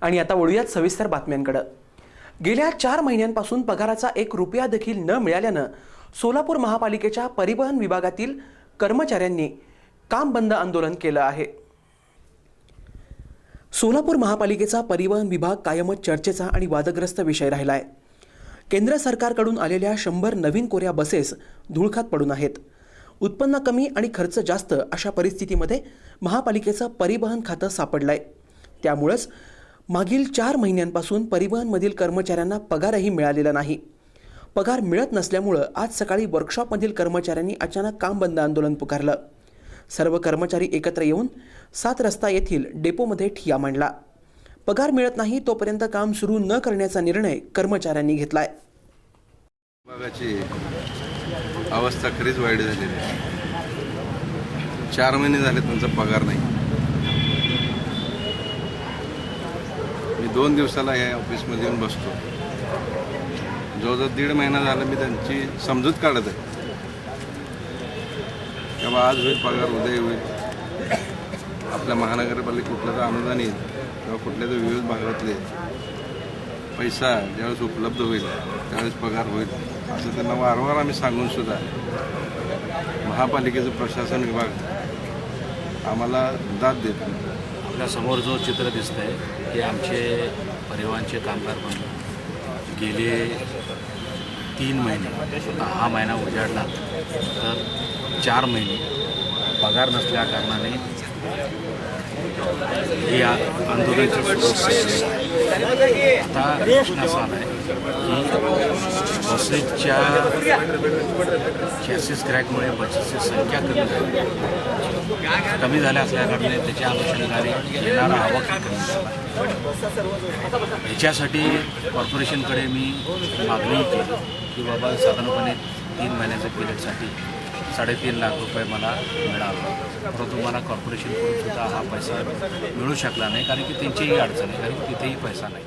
आणि आता वळूयात सविस्तर बातम्यांकडं. गेल्या चार महिन्यांपासून पगाराचा एक रुपया देखील न मिळाल्यानं सोलापूर महापालिकेच्या परिवहन विभागातील कर्मचाऱ्यांनी काम बंद आंदोलन केलं आहे. सोलापूर महापालिकेचा परिवहन विभाग कायमच चर्चेचा आणि वादग्रस्त विषय राहिला आहे केंद्र सरकारकडून आलेल्या शंभर नवीन कोऱ्या बसेस धुळखात पडून आहेत. उत्पन्न कमी आणि खर्च जास्त अशा परिस्थितीमध्ये महापालिकेचं परिवहन खातं सापडलं आहे त्यामुळंच मागील चार महिन्यांपासून परिवहनमधील कर्मचाऱ्यांना पगारही मिळालेला नाही. पगार मिळत नसल्यामुळं आज सकाळी वर्कशॉपमधील कर्मचाऱ्यांनी अचानक काम बंद आंदोलन पुकारलं. सर्व कर्मचारी एकत्र येऊन सात रस्ता येथील डेपोमध्ये ठिया मांडला. पगार मिळत नाही तोपर्यंत काम सुरू न करण्याचा निर्णय कर्मचाऱ्यांनी घेतलाय. अवस्था खरीच वाईट झालेली आहे. चार महिने झाले त्यांचा पगार नाही. मी दोन दिवसाला या ऑफिसमध्ये येऊन बसतो. जवळजवळ दीड महिना झाला मी त्यांची समजूत काढत आहे. तेव्हा आज होईल पगार उदय होईल आपल्या महानगरपालिका कुठलं तर अनुदान येईल किंवा कुठल्या तर विविध भागातले पैसा ज्यावेळेस उपलब्ध होईल त्यावेळेस पगार होईल असं त्यांना वारंवार आम्ही सांगून सुद्धा महापालिकेचं प्रशासन विभाग आम्हाला दाद देत आपल्यासमोर जो चित्र दिसतंय ते आमचे परिवहनचे कामगार बंधू गेले तीन महिने. आता हा महिना उजाडला. तर चार महिने. पगार नसल्या कारणाने हे आ- प्रोसेस आता प्रश्न असा आला आहे की बसेसच्या चॅसेस क्रॅकमुळे बसेसची संख्या कमी झाली. कमी झाल्या असल्याकारणाने त्याच्या अनुषंगाने येणारा आवक कमी झाला. ह्याच्यासाठी कॉर्पोरेशनकडे मी मागणी केली की बाबा साधारणपणे तीन महिन्याच्या पिरियडसाठी साडेतीन लाख रुपये मला मिळाला. परंतु मला कॉर्पोरेशनकडून सुद्धा हा पैसा मिळू शकला नाही कारण की त्यांचीही अडचण आहे कारण तिथेही पैसा नाही.